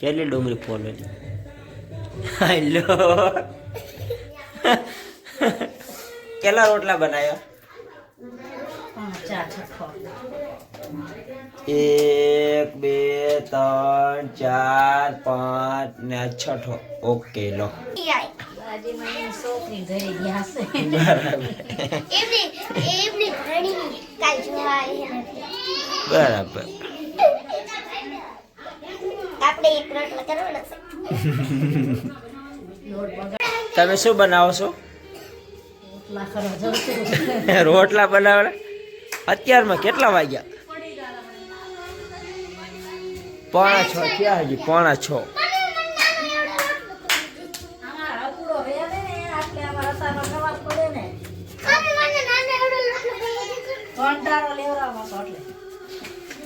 કેટલી ડુંગળી ફોલેલી હેલો કેટલા રોટલા બનાવ્યા ચાર છઠ્ઠો એક બે ત્રણ ચાર પાંચ ને આ છઠ્ઠો ઓકે લો બાજુમાં એની છોકરી ઘરે ગયા છે બરાબર એમની એમની ઘણી કાલ જોવા આવ્યા નથી. બરાબર આપણે એક રોટલો કરવાનો છે. તમે શું બનાવો છો? રોટલા કરવા જવું છું. રોટલા બનાવે અત્યારમાં કેટલા વાગ્યા? પોણા છ ક્યાં હજી પોણા છ.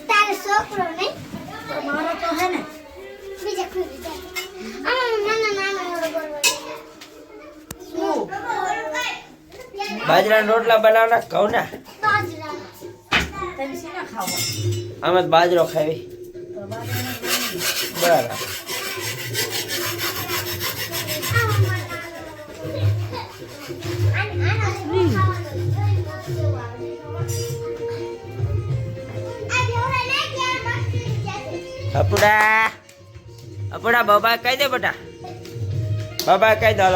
તારો છોકરો નહીં? મારો તો હે ને બાજરાના રોટલા બનાવના? કહું ને. અમે બાજરો ખાવી. બરાબર. આને- અપડા બાબા કહી દે બેટા. બાબા કહી દો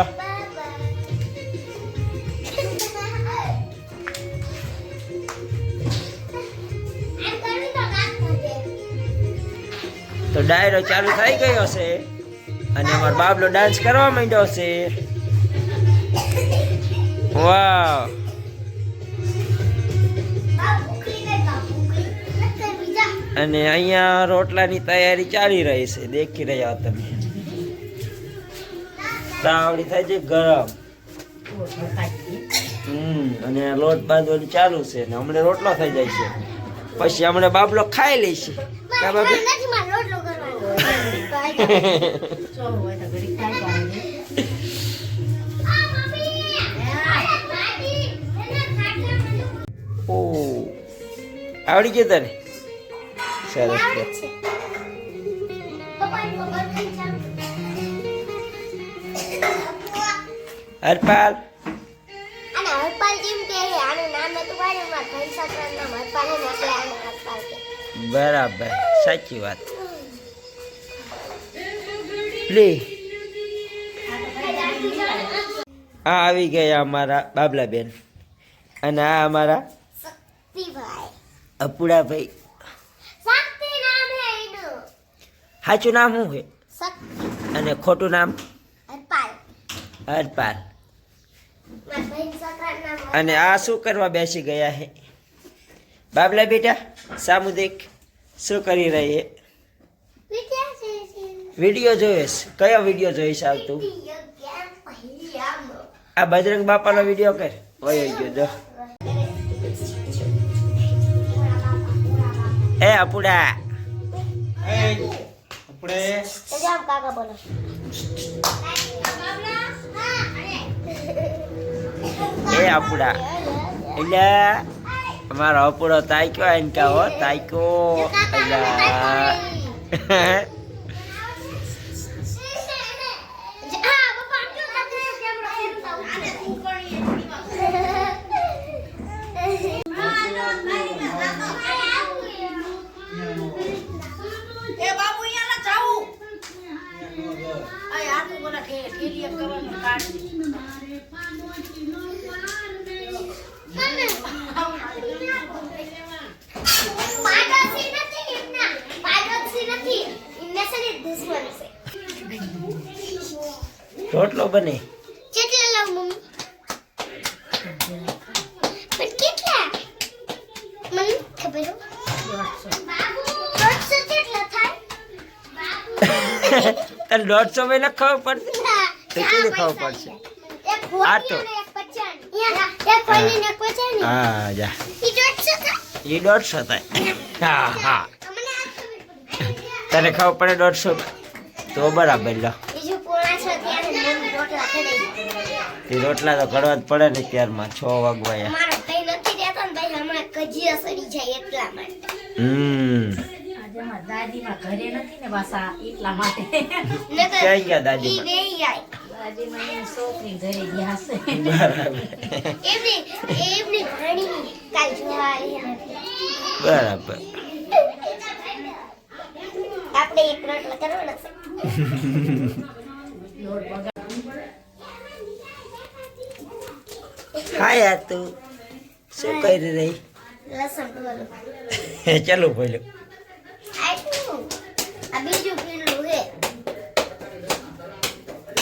તો ડાયરો ચાલુ થઈ ગયો છે અને અમારો બાબલો ડાન્સ કરવા માંડ્યો છે. વાવ. અને અહીંયા રોટલાની તૈયારી ચાલી રહી છે. દેખી રહ્યા તમે. તાવડી થાય છે ગરમ. હમ અને લોટ બાંધવાનું ચાલુ છે ને હમણાં રોટલો થઈ જાય છે. પછી હમણાં બાબલો ખાઈ જાય ને. ઓ આવડી ગયું તને? સરસ છે હરપાલ. અને હરપાલ જેમ કે આનું નામ નતું પાડ્યું મારા ભાઈ છોકરાનું નામ હરપાલ હે ને એટલે આને હરપાલ કે. બરાબર સાચી વાત. પ્લે. આ આવી ગયા અમારા બાબલાબેન. અને આ અમારા અપુડાભાઈ શક્તિ નામ હે એનું સાચું નામ શું છે? અને ખોટું નામ? હરપાલ. અને આ શું કરવા બેસી ગયા હે? બાબલા બેટા સામુદિક શું કરી રહી છે. વીડિયો જોઈશ. કયો વીડિયો જોઈશ આવતું આ બજરંગ બાપાનો વીડિયો કર. ઓય ગયો જો. એ અપુડા. જામ કાકા બોલો. એ અપુડા એટલે અમારો અપુડો તાક્યો એને કહો હો એટલે એ બાબુ અહીંયા ના જાવું આ આટલું બધા કે કેલિયા કરવાનું કાઢ પાડોશી નથી એમના પાડોશી નથી એમને છે ને દુશ્મન છે રોટલો બને. તને. દોઢસો દોઢસો મહિના ખબર પડશે કેટલી ખબર પડશે? આ તો. ને ને ને? હા જા. એ દોઢસો થાય? હા હા. તને ખબર પડે દોઢસો? તો બરાબર લો બીજું પોણા છ ત્યારે મમ્મી રોટલા કરી એ રોટલા તો કરવા જ પડે ને ત્યારમાં છ વાગવાયા મારો ભાઈ નથી રહેતો ને ભાઈ હમણાં કજિયા સડી જાય એટલા માટે. હમ. આજે મારા દાદીમાં ઘરે નથી ને પાછા એટલા માટે. નકર ક્યાં ગયા નથી બરાબર. આપણે એક રોટલો કરવાનો છે. લોટ બગાડ હા યાર તું શું કરી રહી? લસણ ચાલો બોલ્યો આ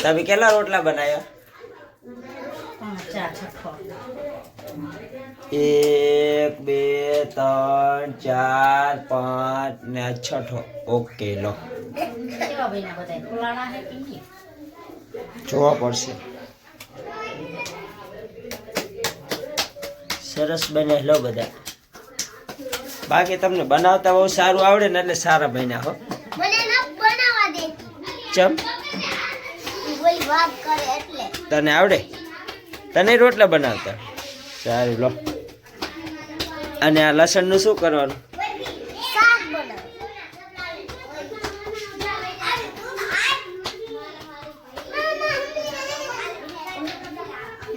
તમે કેટલા રોટલા બનાવ્યા? એક બે ત્રણ ચાર પાંચ ને આ છઠ્ઠો. ઓકે લો. કેવા ભાઈના બધા ખોલાણા હે કે નહીં? જોવા પડશે. સરસ બને. લો બધા. બાકી તમને બનાવતા બહુ સારું આવડે ને એટલે સારા બન્યા હો. ચમ? તને આવડે? તને રોટલા બનાવતા? સારું લો. અને આ લસણનું શું કરવાનું શાક બનાવ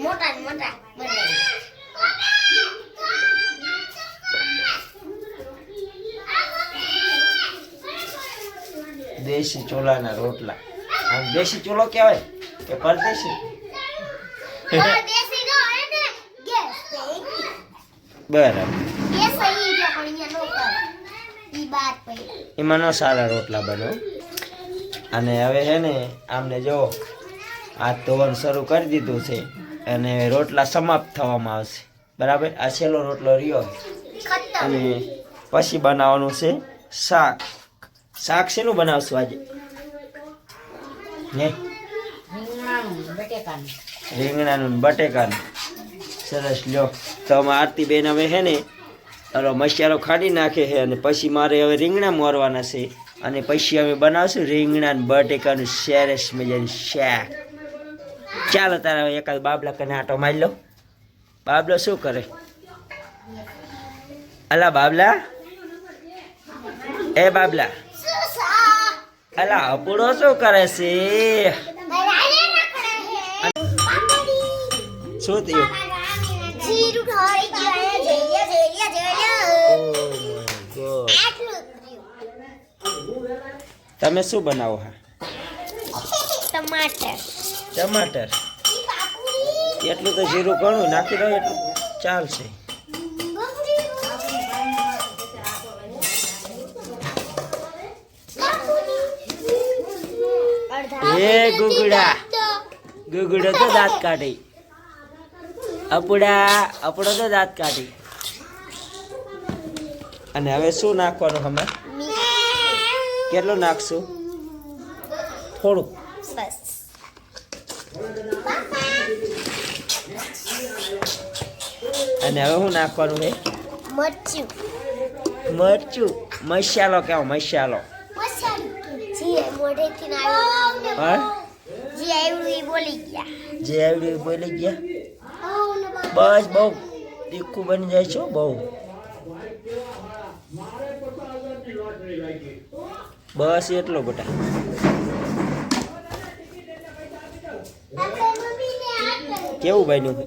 મોટા ને મોટા બનાવી દેશી ચોલાના રોટલા. આમ દેશી ચોલો કહેવાય કે પરદેશી? બરાબર. એમાં ન સારા રોટલા બનો અને હવે છે ને આમને જો આ ધોવાનું શરૂ કરી દીધું છે અને રોટલા સમાપ્ત થવામાં આવશે. બરાબર? આ છેલ્લો રોટલો રહ્યો. અને પછી બનાવવાનું છે શાક. શાક શેનું બનાવશું આજે? ને રીંગણાનું બટેકાનું. સરસ, લ્યો. તો અમે આરતીબેન હવે છે ને અરે મસિયારો ખાડી નાખે છે અને પછી મારે હવે રીંગણા મોરવાના છે. અને પછી અમે બનાવશું રીંગણા બટેકાનું સરસ મજાનું શાક. ચાલો, તારા એકાદ બાબલા કને આટો મારી લો બાબલો શું કરે? અલા બાબલા? એ બાબલા. અલા અપુડો શું કરે છે? શું થયું. તમે શું બનાવો હા? ટમાટર. ટમાટર. એટલું તો જીરું ઘણું નાખી દો એટલું ચાલશે. એ ગુગડા. ગુગડો તો દાંત કાઢી. અપડા અપડો તો દાંત કાઢી. અને હવે શું નાખવાનું અમે કેટલું નાખશું? થોડુંક. બસ અને હવે શું નાખવાનું છે મરચું. મરચું. મસાલો કેવો? મસાલો. જી આવડ્યું એ બોલી ગયા. બસ બહુ તીખું બની જાય છો બહુ. બસ એટલો બટા. કેવું બન્યું?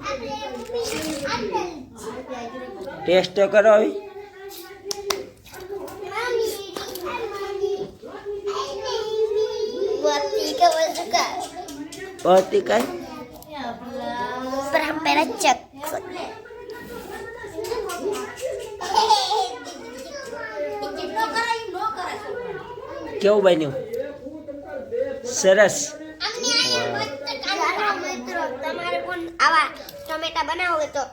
ટેસ્ટ કરો હવે. બત્તી kan? Perampera ચક કેવું બન્યું સરસ તમારે પણ આવા ટમેટા બનાવો તો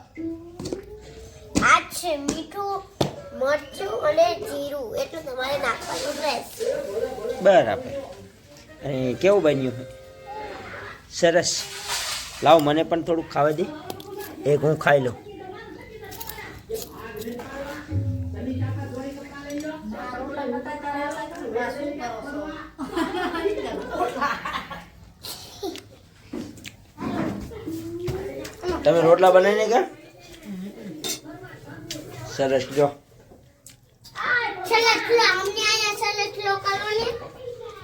આ છે મીઠું મરચું અને જીરું એટલું તમારે નાખવાનું રહેશે બરાબર અને કેવું બન્યું? સરસ. લાવ, મને પણ થોડુંક ખાવા દે. એક હું ખાઈ લઉં. તમે રોટલા બનાવીને ગયા? સરસ, જો. ને.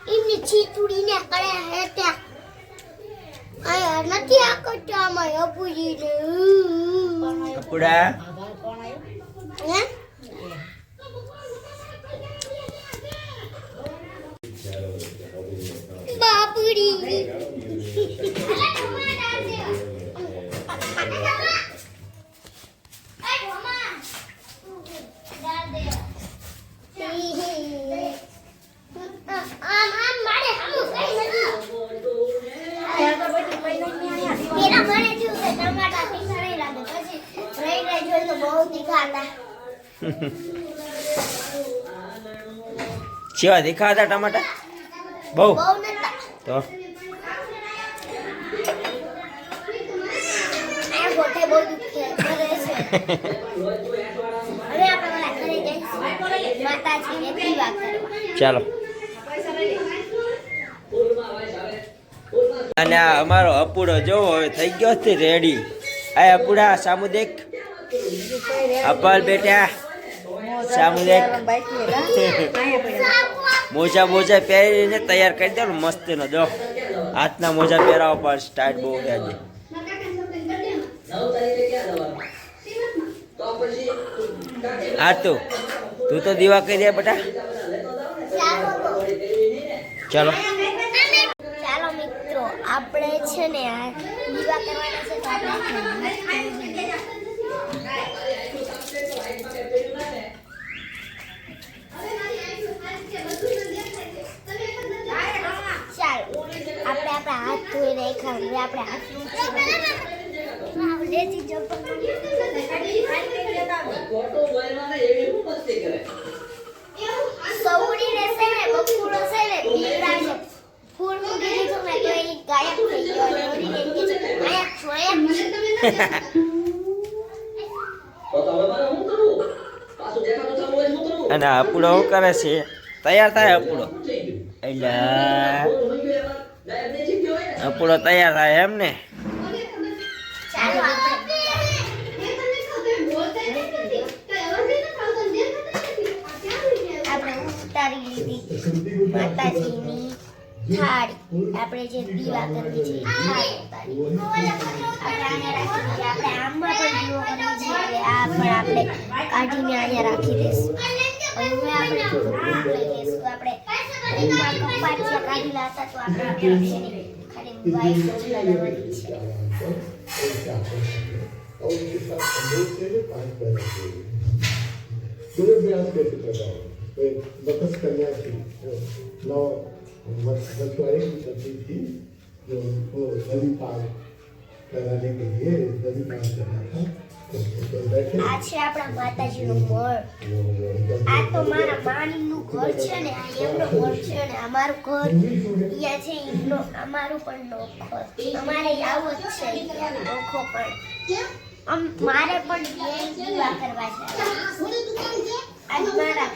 એમની છીતુડીને કરે હે ત્યાં. આ નથી આ કરતો આમાં અપુજીને કપડા? હે? બાપુડી આમ આમ મારે હમું કઈ નથી ત્યાં તો બધી મહિનો જ નહીં આયા. પેલા મને થયું કે ટમાટા તીખા નહીં લાગે પછી રહી રહી જોઈ તો બહુ તીખા હતા કેવા દેખાતા ટમાટા બહુ બહુ નતા તો આ ગોઠે બહુ દુખે કરે છે હવે આપણે ઓલા ઘરે હતા ટમાટા? બહુ? તો? ચાલો. અને આ અમારો અપૂડો જોવો હવે થઈ ગયો છે રેડી આ અપૂડા સામુ દેખ અપાલ બેટા. સામુ મોજા મોજા પહેરીને તૈયાર કરી દો ને મસ્ત નો દો. હાથના મોજા પહેરાવો પણ સ્ટાર્ટ બહુ છે. આજે હા તો તું તો દીવા કરી દે બેટા. ચાલો. ચાલો મિત્રો આપણે છે ને આ દીવા કરવાના છે તો આપણે આપણે હાથ ધોઈ નાખ્યા હવે આપણે હાથ અને એમ અને અપૂડો કરે છે? તૈયાર થાય આપડો એટલે અપૂડો તૈયાર થાય એમ ને? આપણે આપણે ઉતારી લીધી માતાજીની થાળી. આપણે જે દીવા કરવી છે આપણે અહીંયા રાખી દઈએ. આપણે આમમાં પણ દીવો કરવી છે આ પણ આપણે કાઢીને અહીંયા રાખી દઈશું. હવે આપણે કપાટિયા કાઢેલા તો આપણે और उसके साथ संदेश देने पांच पैदा देने सूर्याभ्यास कैसे करवाओ बकस कन्या थी नौ मछुआरे की सब्जी थी जो उनको नदी पार कराने के लिए नदी पार करना था આ છે આપણા માતાજીનું મઠ આ તો મારા માનીનું ઘર છે ને, આ એમનો ઘર છે ને અમારું મારું ઘર. અહીંયા છે એમનો અમારું પણ નોખો. અમારે આવો જ છે નોખો પણ. આમ મારે પણ દીવા કરવા છે. આજ મારા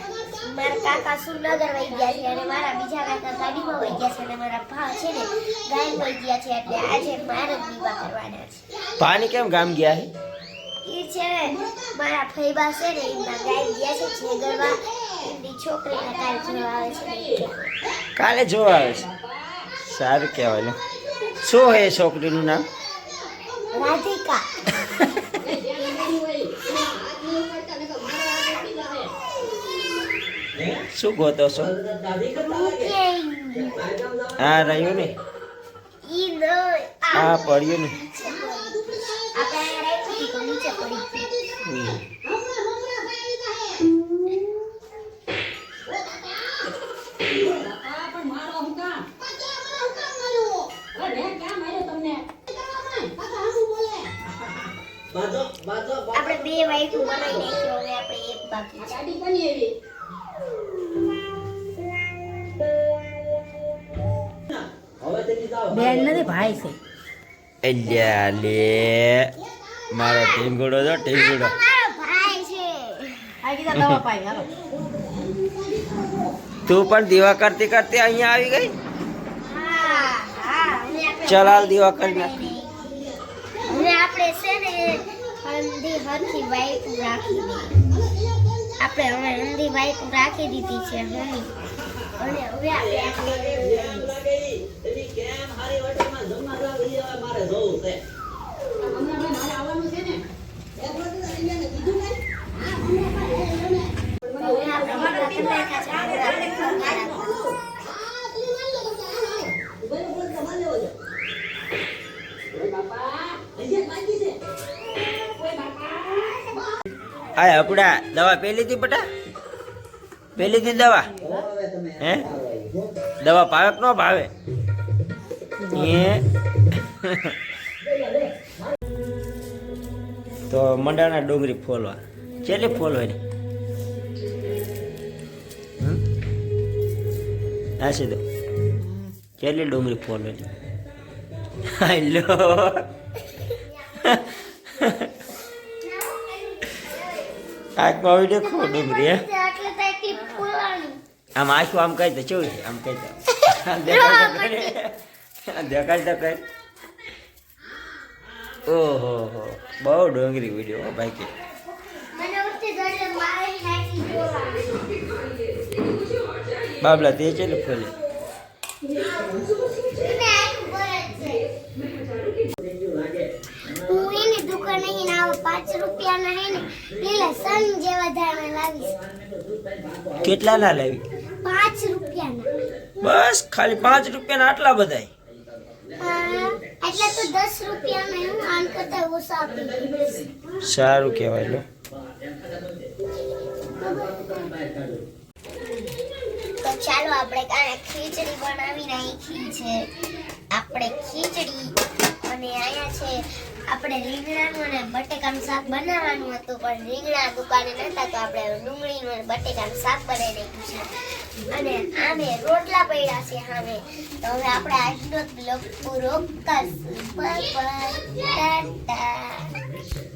મારા કાકા સુરનગર વહી ગયા છે અને મારા બીજા કાકા ગાડીમાં વહી ગયા છે અને મારા ભાવ છે ને ગાય વહી ગયા છે એટલે આજે મારે દીવા કરવાના છે. પાણી કેમ ગામ ગયા છે એ છે મારા ભાઈ પાસે ને એમના ગાય ગયા છે છેગરવા એમની છોકરીના કાલ જોવા આવે છે કાલે જોવા આવે છે? સારું કહેવાય શું હે છોકરીનું નામ? રાધિકા. શું ગોતો છો? હા રહ્યું ને? હા પડ્યું ને આપણે અહીંયા રાખી હતી તો નીચે પડી? આપણે બે વાઈટું બનાવી નાખ્યો હવે આપણે એક બાકી ગાડી કોની એવી? બેન નથી ભાઈ છે અલ્યા લે મારો ટીમ ઘોડો ટીંગુડો મારો ભાઈ છે. આ કીધા દવા પાઈ હાલો. તું પણ દીવા કરતી કરતી અહીંયા આવી ગઈ? ચાલ હાલ દીવા કરી નાખ. આપણે છે ને હલ્દી હરખી બાઈક રાખી આપણે હવે હલ્દી બાઈક રાખી દીધી છે મમ્મી અને હવે આપણે કેમ હારી આપણે કેટલા નાખ્યા મારે જવું નાખવું. આ હપડા, દવા પેલી થી બટા? પેલી થી દવા? હે? દવા ભાવે કે ન ભાવે? એ તો મંડાના ડુંગળી ફોલવા કેટલી ફોલ હોય? આ સીધો કેટલી ડુંગળી ફોલ હોય? હેલો. આંખમાં વીડિયો ખો ડુંગળી હે. આમ આંખું આમ કહી દે ચેવું છે? આમ કહી દે. દેખાડ તો કરે દેખાડ તો કરે ઓહો હો બહુ ડોંગરી વીડિયો ભાઈ કે. બાબલા તે છે ને લાવીશ. કેટલા ના લાવી? પાંચ રૂપિયા બસ ખાલી પાંચ રૂપિયાના આટલા બધા એટલે તો દસ રૂપિયાના હું આન કરતા ઓછા આપી સારું કહેવાય લો તો ચાલો આપણે કાને ખીચડી બનાવી નાખી છે. આપણે ખીચડી અને અહીંયા છે આપણે રીંગણાનું અને બટેકાનું શાક બનાવવાનું હતું પણ રીંગણા દુકાને નહોતા તો આપણે ડુંગળીનું અને બટેકાનું શાક બનાવી નાખ્યું છે. અને આમે રોટલા પડ્યા છે સામે તો હવે આપણે આજનો બ્લોગ પૂરો કરશું. Bye bye. ટાટા.